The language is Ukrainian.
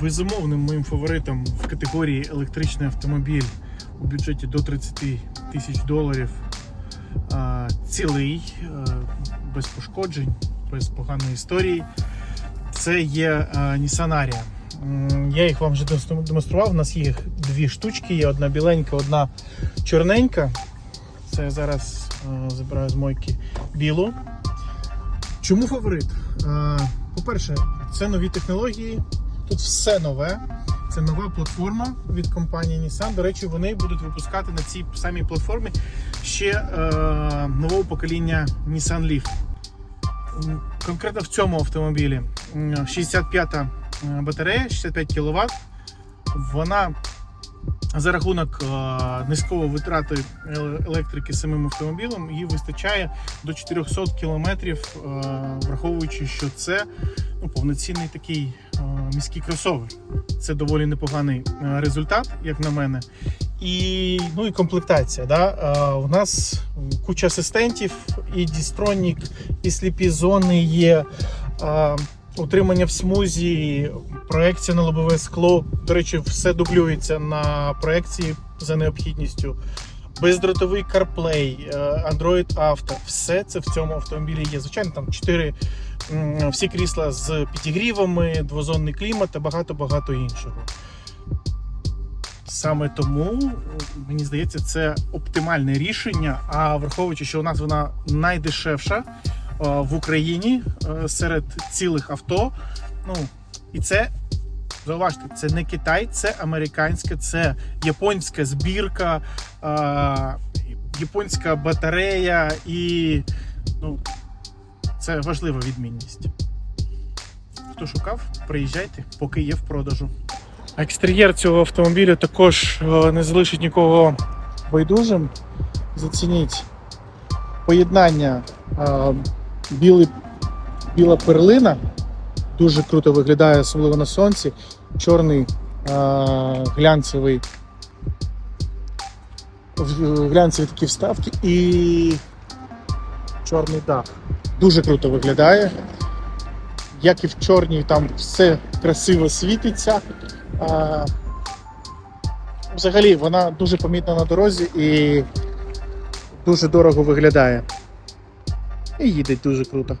Безумовним моїм фаворитом в категорії електричний автомобіль у бюджеті до 30 тисяч доларів. Цілий, без пошкоджень, без поганої історії. Це є Nissan Ariya. Я їх вам вже демонстрував. У нас є дві штучки, є одна біленька, одна чорненька. Це я зараз забираю з мойки білу. Чому фаворит? По-перше, це нові технології, тут все нове. Це нова платформа від компанії Nissan. До речі, вони будуть випускати на цій самій платформі ще е, нового покоління Nissan Leaf. Конкретно в цьому автомобілі 65-та е, батарея, 65 кВт. Вона за рахунок е, низького витрати е- електрики самим автомобілем їй вистачає до 400 км, е, враховуючи, що це ну, повноцінний такий міський кросовер. Це доволі непоганий результат, як на мене. І, ну, і комплектація. Да? У нас куча асистентів, і дістронік, і сліпі зони є. Утримання в смузі, проекція на лобове скло. До речі, все дублюється на проекції за необхідністю. Бездротовий CarPlay, е, Android Auto, все це в цьому автомобілі є. Звичайно, там 4 всі крісла з підігрівами, двозонний клімат та багато-багато іншого. Саме тому, мені здається, це оптимальне рішення. А враховуючи, що у нас вона найдешевша в Україні е, серед цілих авто. Ну, і це, зауважте, це не Китай, це американська, це японська збірка, е, японська батарея і ну, це важлива відмінність. Хто шукав, приїжджайте, поки є в продажу. Екстер'єр цього автомобіля також е, не залишить нікого байдужим. Зацініть поєднання е, білий, біла перлина. Дуже круто виглядає, особливо на сонці. Чорний е, глянцевий глянцеві такі вставки і чорний дах. Дуже круто виглядає. Як і в чорній, там все красиво світиться. А, взагалі, вона дуже помітна на дорозі і дуже дорого виглядає. І їде дуже круто.